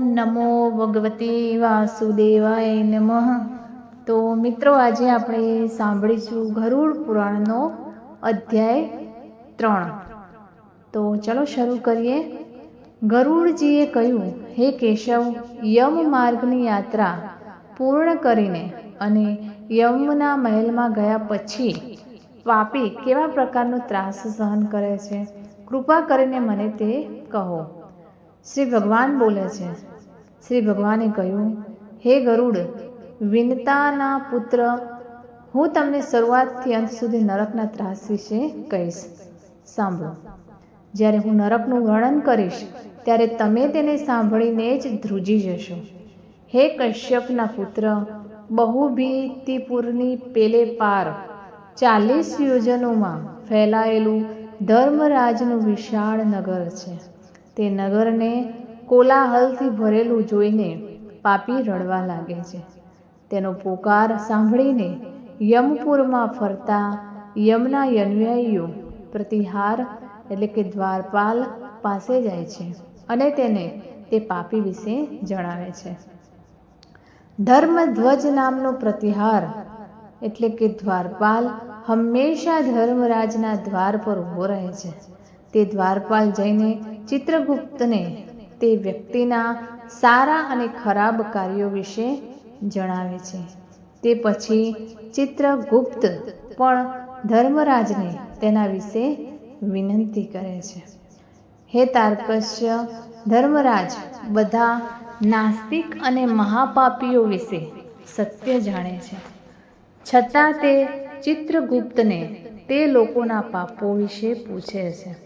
નમો ભગવતે વાસુદેવાય નમઃ. તો મિત્રો, આજે આપણે સાંભળીશું ગરુડ પુરાણનો અધ્યાય ત્રણ. તો ચલો શરૂ કરીએ. ગરુડજીએ કહ્યું, હે કેશવ, યમ માર્ગની યાત્રા પૂર્ણ કરીને અને યમના મહેલમાં ગયા પછી પાપી કેવા પ્રકારનો ત્રાસ સહન કરે છે? કૃપા કરીને મને તે કહો. શ્રી ભગવાન બોલે છે. શ્રી ભગવાને કહ્યું, હે ગરુડ, વિનતાના પુત્ર, હું તમને શરૂઆતથી અંત સુધી નરકના ત્રાસ વિશે કહીશ. સાંભળો. જ્યારે હું નરકનું વર્ણન કરીશ, ત્યારે તમે તેને સાંભળીને જ ધ્રુજી જશો. હે કશ્યપના પુત્ર, બહુભીતિપુરની પેલે પાર, ચાલીસ યોજનોમાં ફેલાયેલું ધર્મરાજનું વિશાળ નગર છે. તે નગરને કોલાહલથી ભરેલું જોઈને પાપી રડવા લાગે છે. તેનો પોકાર સાંભળીને યમપુરમાં ફરતા યમના અનુયાયીઓ પ્રતિહાર, એટલે કે દ્વારપાલ પાસે જાય છે અને તેને તે પાપી વિશે જણાવે છે. ધર્મધ્વજ નામનો પ્રતિહાર, એટલે કે દ્વારપાલ હંમેશા ધર્મરાજના દ્વાર પર ઊભો રહે છે. તે દ્વારપાલ જઈને ચિત્રગુપ્તને તે વ્યક્તિના સારા અને ખરાબ કાર્યો વિશે જણાવે છે. તે પછી ચિત્રગુપ્ત પણ ધર્મરાજને તેના વિશે વિનંતી કરે છે. હે તારકશ્ય, ધર્મરાજ, બધા નાસ્તિક અને મહાપાપીઓ વિશે સત્ય જાણે છે. છતાં તે ચિત્રગુપ્તને તે લોકોના પાપો વિશે પૂછે છે.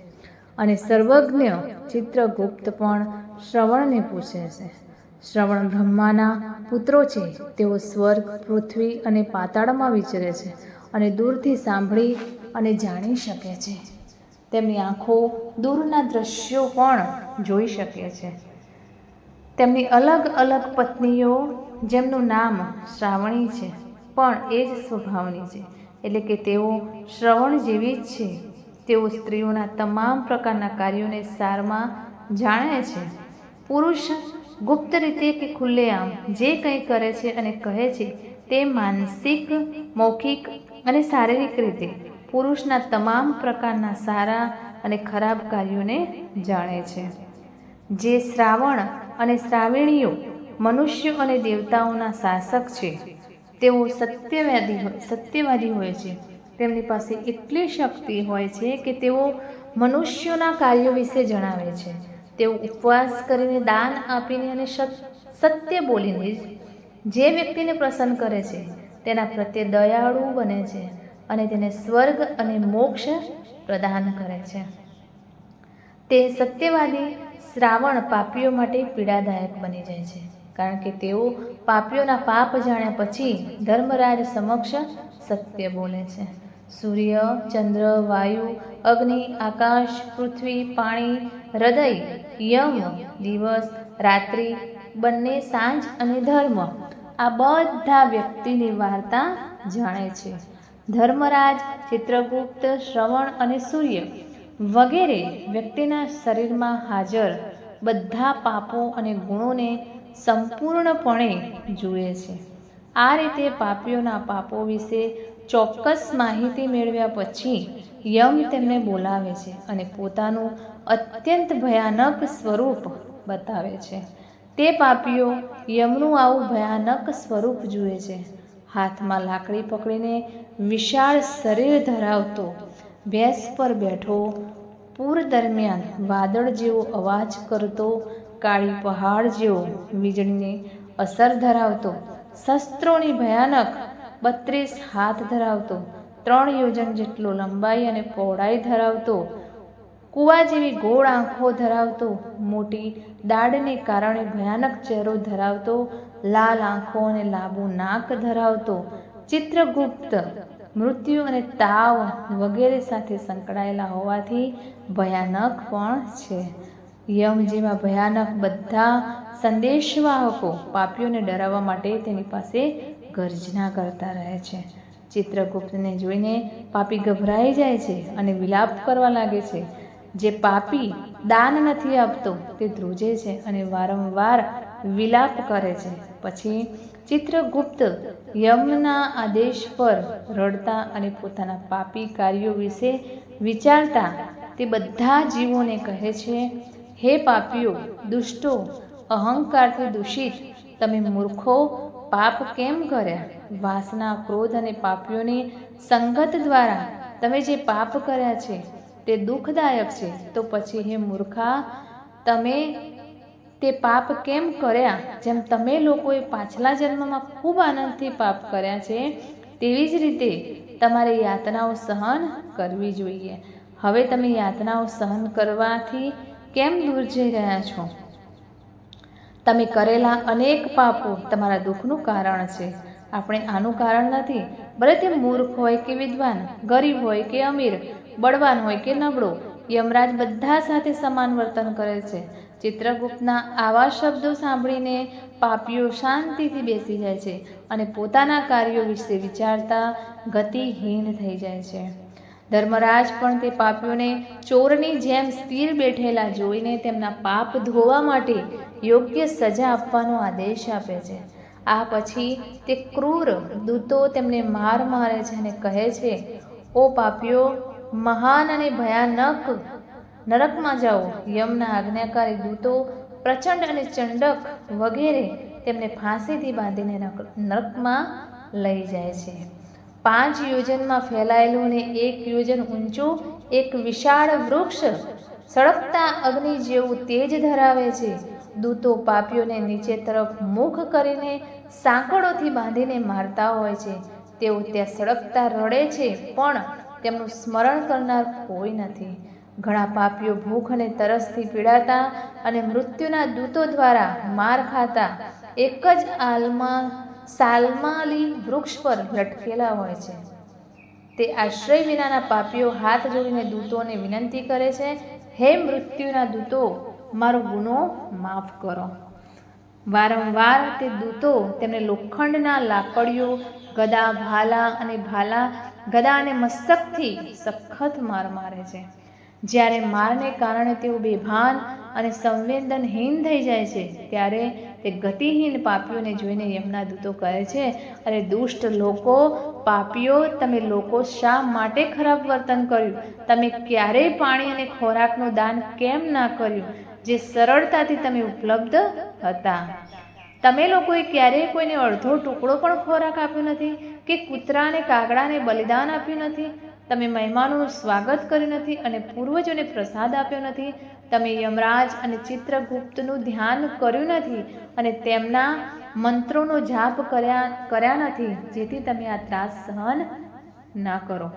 અને સર્વજ્ઞ ચિત્રગુપ્ત પણ શ્રવણને પૂછે છે. શ્રવણ બ્રહ્માના પુત્રો છે. તેઓ સ્વર્ગ, પૃથ્વી અને પાતાળમાં વિચરે છે અને દૂરથી સાંભળી અને જાણી શકે છે. તેમની આંખો દૂરના દ્રશ્યો પણ જોઈ શકે છે. તેમની અલગ અલગ પત્નીઓ, જેમનું નામ શ્રાવણી છે, પણ એ જ સ્વભાવની છે. એટલે કે તેઓ શ્રવણ જેવી જ છે. તેઓ સ્ત્રીઓના તમામ પ્રકારના કાર્યોને સારમાં જાણે છે. પુરુષ ગુપ્ત રીતે કે ખુલ્લેઆમ જે કંઈ કરે છે અને કહે છે તે માનસિક, મૌખિક અને શારીરિક રીતે પુરુષના તમામ પ્રકારના સારા અને ખરાબ કાર્યોને જાણે છે. જે શ્રાવણ અને શ્રાવણીઓ મનુષ્યો અને દેવતાઓના શાસક છે, તેઓ સત્યવાદી સત્યવાદી હોય છે. તેમની પાસે એટલી શક્તિ હોય છે કે તેઓ મનુષ્યોના કાર્યો વિશે જણાવે છે. તેઓ ઉપવાસ કરીને દાન આપીને અને સત્ય બોલીને જે વ્યક્તિને પ્રસન્ન કરે છે, તેના પ્રત્યે દયાળુ બને છે અને તેને સ્વર્ગ અને મોક્ષ પ્રદાન કરે છે. તે સત્યવાદી શ્રાવણ પાપીઓ માટે પીડાદાયક બની જાય છે, કારણ કે તેઓ પાપીઓના પાપ જાણ્યા પછી ધર્મરાજ સમક્ષ સત્ય બોલે છે. સૂર્ય, ચંદ્ર, વાયુ, અગ્નિ, આકાશ, પૃથ્વી, પાણી, હૃદય, યમ, દિવસ, રાત્રિ, બંને સાંજ અને ધર્મ. આ બધા વ્યક્તિની વાર્તા જાણે છે. ધર્મરાજ, ચિત્રગુપ્ત, શ્રવણ અને સૂર્ય વગેરે વ્યક્તિના શરીરમાં હાજર બધા પાપો અને ગુણોને સંપૂર્ણપણે જુએ છે. આ રીતે પાપીઓના પાપો વિશે ચોક્કસ માહિતી મેળવ્યા પછી યમ તેમને બોલાવે છે અને પોતાનું અત્યંત ભયાનક સ્વરૂપ બતાવે છે. તે પાપીઓ યમનું આવું ભયાનક સ્વરૂપ જુએ છે. હાથમાં લાકડી પકડીને વિશાળ શરીર ધરાવતો ભેંસ પર બેઠો પૂર દરમિયાન વાદળ જેવો અવાજ કરતો, કાળી પહાડ જેવો વીજળીને અસર ધરાવતો, શસ્ત્રોની ભયાનક બત્રીસ હાથ ધરાવતો, ત્રણ યોજન જેટલો લંબાઈ અને પહોળાઈ ધરાવતો, કૂવા જેવી ગોળ આંખો ધરાવતો, મોટી દાઢને કારણે ભયાનક ચહેરો ધરાવતો, લાલ આંખો અને લાંબુ નાક ધરાવતો, ચિત્રગુપ્ત મૃત્યુ અને તાવ વગેરે સાથે સંકળાયેલા હોવાથી ભયાનક પણ છે. યમ જેવા ભયાનક બધા સંદેશવાહકો પાપીઓને ડરાવવા માટે તેની પાસે ગર્જના કરતા રહે છે. ચિત્રગુપ્તને જોઈને પાપી ગભરાઈ જાય છે અને વિલાપ કરવા લાગે છે. જે પાપી દાન નથી આપતો તે ધ્રુજે છે અને વારંવાર વિલાપ કરે છે. પછી ચિત્રગુપ્ત યમના આદેશ પર રડતા અને પોતાના પાપી કાર્યો વિશે વિચારતા તે બધા જીવોને કહે છે, હે પાપીઓ, દુષ્ટો, અહંકારથી દૂષિત, તમે મૂર્ખો પાપ કેમ કર્યા વાસના, ક્રોધ અને પાપીઓની સંગત દ્વારા તમે જે પાપ કર્યા છે, તે દુઃખદાયક છે. તો પછી હે મૂર્ખા, તમે તે પાપ કેમ કર્યા? જેમ તમે લોકોએ પાછલા જન્મમાં ખૂબ આનંદથી પાપ કર્યા છે, તેવી જ રીતે તમારે યાતનાઓ સહન કરવી જોઈએ. હવે તમે યાતનાઓ સહન કરવાથી કેમ દૂર જઈ રહ્યા છો? તમે કરેલા અનેક પાપો તમારા દુઃખનું કારણ છે. આપણે આનું કારણ નથી, ભલે તે મૂર્ખ હોય કે વિદ્વાન, ગરીબ હોય કે અમીર, બળવાન હોય કે નબળો, યમરાજ બધા સાથે સમાન વર્તન કરે છે. ચિત્રગુપ્તના આવા શબ્દો સાંભળીને પાપીઓ શાંતિથી બેસી જાય છે અને પોતાના કાર્યો વિશે વિચારતા ગતિહીન થઈ જાય છે. ધર્મરાજ પણ તે પાપીઓને ચોરની જેમ સ્થિર બેઠેલા જોઈને તેમના પાપ ધોવા માટે યોગ્ય સજા આપવાનો આદેશ આપે છે. આ પછી તે ક્રૂર દૂતો તેમને માર મારે છે અને કહે છે, ઓ પાપીઓ, મહાન અને ભયાનક નરકમાં જાઓ. યમના આજ્ઞાકારી દૂતો પ્રચંડ અને ચંડક વગેરે તેમને ફાંસીથી બાંધીને નરક- નરકમાં લઈ જાય છે. પાંચ યોજનમાં ફેલાયેલું ને એક યોજન ઊંચું, એક વિશાળ વૃક્ષ સળગતા અગ્નિ જેવું તેજ ધરાવે છે. દૂતો પાપીઓને નીચે તરફ મુખ કરીને સાંકળોથી બાંધીને મારતા હોય છે. તેઓ ત્યાં સળગતા રડે છે, પણ તેમનું સ્મરણ કરનાર કોઈ નથી. ઘણા પાપીઓ ભૂખ અને તરસથી પીડાતા અને મૃત્યુના દૂતો દ્વારા માર ખાતા એક જ આલમાં સાલમાલી વૃક્ષ પર લટકેલા હોય છે. તે આશ્રય વિનાના પાપીઓ હાથ જોડીને દૂતોને વિનંતી કરે છે, હે મૃત્યુના દૂતો, મારો ગુનો માફ કરો. વારંવાર તે દૂતો તેમને લોખંડના લાકડીઓ, ગદા ભાલા અને ભાલા, ગદા અને મસ્તકથી સખત માર મારે છે. જ્યારે મારને કારણે તેઓ બેભાન અને સંવેદનહીન થઈ જાય છે, ત્યારે તે ગતિહીન પાપીઓને જોઈને યમના દૂતો કહે છે, અરે દુષ્ટ લોકો, પાપીઓ, તમે લોકો શા માટે ખરાબ વર્તન કર્યું? તમે ક્યારેય પાણી અને ખોરાકનું દાન કેમ ના કર્યું, જે સરળતાથી તમે ઉપલબ્ધ હતા? તમે લોકોએ ક્યારેય કોઈને અડધો ટુકડો પણ ખોરાક આપ્યો નથી કે કૂતરાને, કાગડાને બલિદાન આપ્યું નથી? તમે મહેમાનોનું સ્વાગત કર્યું નથી અને પૂર્વજોને પ્રસાદ આપ્યો નથી? તમે યમરાજ અને ચિત્રગુપ્તનું ધ્યાન કર્યું નથી અને તેમના મંત્રોનો જાપ કર્યા કર્યા નથી, જેથી તમે આ ત્રાસ સહન ના કરો.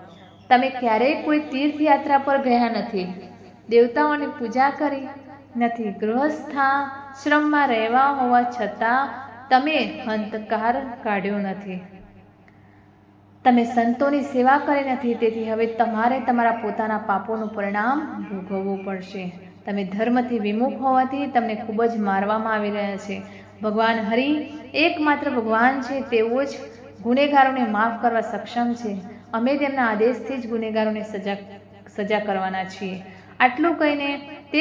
તમે ક્યારેય કોઈ તીર્થયાત્રા પર ગયા નથી. દેવતાઓની પૂજા કરી નથી. ગૃહસ્થા શ્રમમાં રહેવા હોવા છતાં તમે હંતકાર કાઢ્યો નથી. તમે સંતોની સેવા કરી નથી. તેથી હવે તમારે તમારા પોતાના પાપોનું પરિણામ ભોગવવું પડશે. તમે ધર્મથી વિમુખ હોવાથી તમને ખૂબ જ મારવામાં આવી રહ્યા છે. ભગવાન હરિ એકમાત્ર ભગવાન છે, તેઓ જ ગુનેગારોને માફ કરવા સક્ષમ છે. અમે તેમના આદેશથી જ ગુનેગારોને સજા સજા કરવાના છીએ. આટલું કહીને તે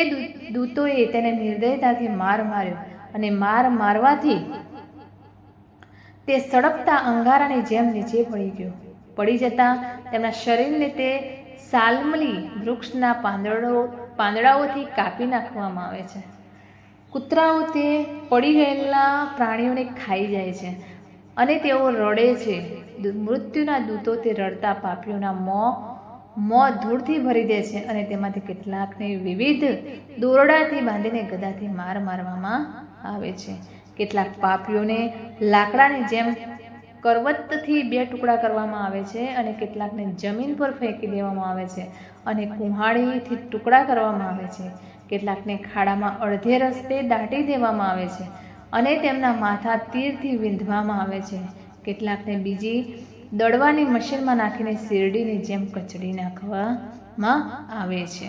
દૂતોએ તેને નિર્દયતાથી માર માર્યો અને માર મારવાથી તે સળગતા અંગારાની જેમ નીચે પડી ગયો. પડી જતાં તેમના શરીરને તે સાલમલી વૃક્ષના પાંદડો પાંદડાઓથી કાપી નાખવામાં આવે છે. કૂતરાઓ તે પડી ગયેલા પ્રાણીઓને ખાઈ જાય છે અને તેઓ રડે છે. મૃત્યુના દૂતો તે રડતા પાપીઓના મોં મોં ધૂળથી ભરી દે છે અને તેમાંથી કેટલાકને વિવિધ દોરડાથી બાંધીને ગદાથી માર મારવામાં આવે છે. કેટલાક પાપીઓને લાકડાની જેમ કરવતથી બે ટુકડા કરવામાં આવે છે અને કેટલાકને જમીન પર ફેંકી દેવામાં આવે છે અને કુહાડીથી ટુકડા કરવામાં આવે છે. કેટલાકને ખાડામાં અડધે રસ્તે દાટી દેવામાં આવે છે અને તેમના માથા તીરથી વીંધવામાં આવે છે. કેટલાકને બીજી દળવાની મશીનમાં નાખીને શેરડીની જેમ કચડી નાખવામાં આવે છે.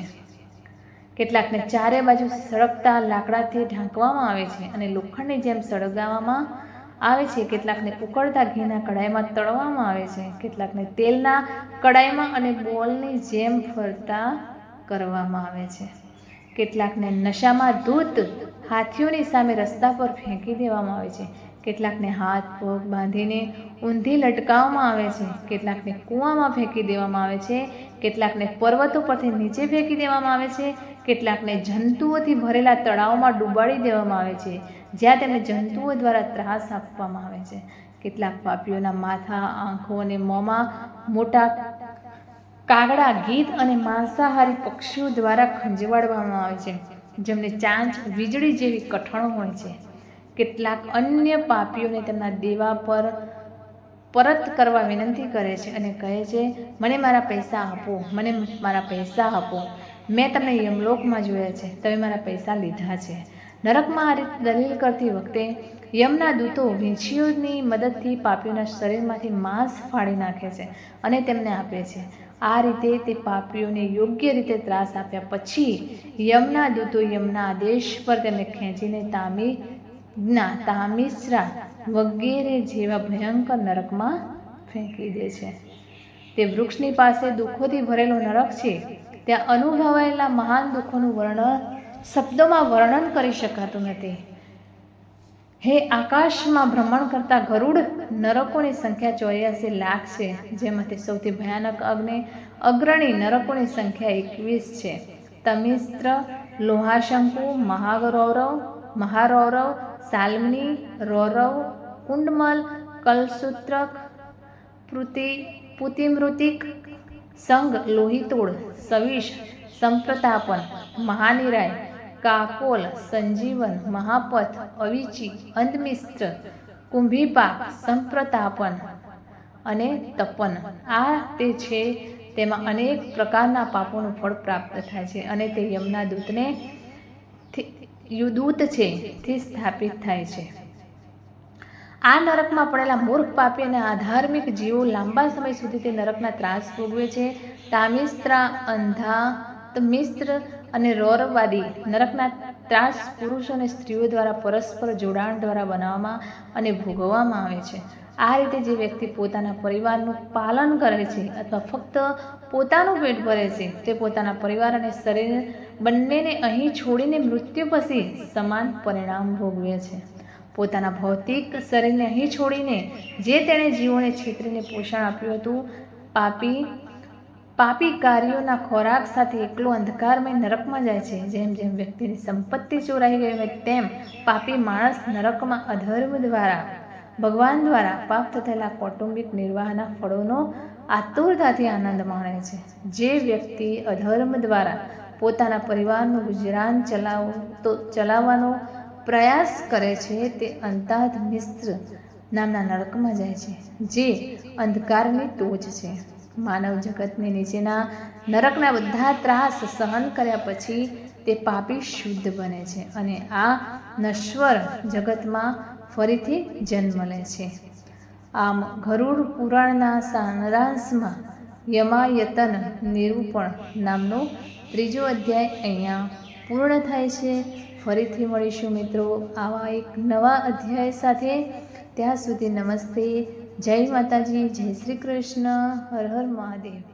કેટલાકને ચારે બાજુ સળગતા લાકડાથી ઢાંકવામાં આવે છે અને લોખંડની જેમ સળગાવવામાં આવે છે. કેટલાકને ઉકળતા ઘીના કઢાઈમાં તળવામાં આવે છે. કેટલાકને તેલના કડાઈમાં અને બોલની જેમ ફરતા કરવામાં આવે છે. કેટલાકને નશામાં ધૂત હાથીઓની સામે રસ્તા પર ફેંકી દેવામાં આવે છે. કેટલાકને હાથ, પગ બાંધીને ઊંધી લટકાવવામાં આવે છે. કેટલાકને કૂવામાં ફેંકી દેવામાં આવે છે. કેટલાકને પર્વતો પરથી નીચે ફેંકી દેવામાં આવે છે. કેટલાકને જંતુઓથી ભરેલા તળાવમાં ડૂબાડી દેવામાં આવે છે, જ્યાં તેમને જંતુઓ દ્વારા ત્રાસ આપવામાં આવે છે. કેટલાક પાપીઓના માથા, આંખો અને મોંમાં મોટા કાગડા, ગીધ અને માંસાહારી પક્ષીઓ દ્વારા ખંજવાડવામાં આવે છે, જેમને ચાંચ, વીજળી જેવી કઠણ હોય છે. કેટલાક અન્ય પાપીઓને તેમના દેવા પર પરત કરવા વિનંતી કરે છે અને કહે છે, મને મારા પૈસા આપો, મને મારા પૈસા આપો. મેં તમને યમલોકમાં જોયા છે, તમે મારા પૈસા લીધા છે. નરકમાં આ રીતે દલીલ કરતી વખતે યમના દૂતો વીંછીઓની મદદથી પાપીઓના શરીરમાંથી માંસ ફાડી નાખે છે અને તેમને આપે છે. આ રીતે તે પાપીઓને યોગ્ય રીતે ત્રાસ આપ્યા પછી યમના દૂતો યમના આદેશ પર તેમને ખેંચીને તામી, ના, તામિશ્રા વગેરે જેવા ભયંકર નરકમાં ફેંકી દે છે. તે વૃક્ષની પાસે દુઃખોથી ભરેલો નરક છે. ત્યાં અનુભવાયેલા મહાન દુઃખોનું વર્ણન, શબ્દોમાં વર્ણન કરી શકાતું નથી. હે આકાશમાં ભ્રમણ કરતા ગરુડ નરકોની સંખ્યા ચોર્યાસી લાખ છે, જેમાંથી સૌથી ભયાનક અગ્નિ, અગ્રણી નરકોની સંખ્યા એકવીસ છે. તમિસ્ત્ર, લોહાશંકુ, મહાગૌરવ, મહારૌરવ, સાલ્મની, રૌરવ, કુંડમલ, કલસૂત્રક, પૃતિ, પુતિમૃતિક સંઘ લોહિતોડ સવિશ સંપ્રતાપન, મહાનિરાય, કાકોલ, સંજીવન, મહાપથ, અવિચી અંધમિસ્ત્ર કુંભીપા સંપ્રતાપન અને તપન. આ તે છે, તેમાં અનેક પ્રકારના પાપોનું ફળ પ્રાપ્ત થાય છે અને તે યમના દૂતને યુદૂત છે તે સ્થાપિત થાય છે. આ નરકમાં પડેલા મૂર્ખ પાપી અને આધાર્મિક જીવો લાંબા સમય સુધી તે નરકના ત્રાસ ભોગવે છે. તામિસ્ત્રા, અંધા મિસ્ત્ર અને રૌરવવાદી નરકના ત્રાસ પુરુષો અને સ્ત્રીઓ દ્વારા પરસ્પર જોડાણ દ્વારા બનાવવામાં અને ભોગવવામાં આવે છે. આ રીતે જે વ્યક્તિ પોતાના પરિવારનું પાલન કરે છે અથવા ફક્ત પોતાનું પેટ ભરે છે, તે પોતાના પરિવાર અને શરીર બંનેને અહીં છોડીને મૃત્યુ પછી સમાન પરિણામ ભોગવે છે. પોતાના ભૌતિક શરીરને અહીં છોડીને, જે તેણે જીવોને છેતરીને પોષણ આપ્યું હતું, પાપી પાપી કાર્યોના ખોરાક સાથે એકલો અંધકારમય નરકમાં જાય છે. જેમ જેમ વ્યક્તિની સંપત્તિ ચોરાઈ ગઈ હોય, તેમ પાપી માણસ નરકમાં અધર્મ દ્વારા, ભગવાન દ્વારા પ્રાપ્ત થયેલા કૌટુંબિક નિર્વાહના ફળોનો આતુરતાથી આનંદ માણે છે. જે વ્યક્તિ અધર્મ દ્વારા પોતાના પરિવારનું ગુજરાન ચલાવતો ચલાવવાનો પ્રયાસ કરે છે તે અંતાધ મિસ્ત્ર નામના નરકમાં જાય છે, જે અંધકારની ટોચ છે. માનવ જગતની નીચેના નરકના બધા ત્રાસ સહન કર્યા પછી તે પાપી શુદ્ધ બને છે અને આ નશ્વર જગતમાં ફરીથી જન્મ લે છે. આમ ગરુડ પુરાણના સારાંશમાં યમાયતન નિરૂપણ નામનો ત્રીજો અધ્યાય અહીંયા પૂર્ણ થાય છે. ફરીથી મળીશું મિત્રો આવા એક નવા અધ્યાય સાથે. ત્યાં સુધી નમસ્તે. જય માતાજી, જય શ્રી કૃષ્ણ. હર હર મહાદેવ.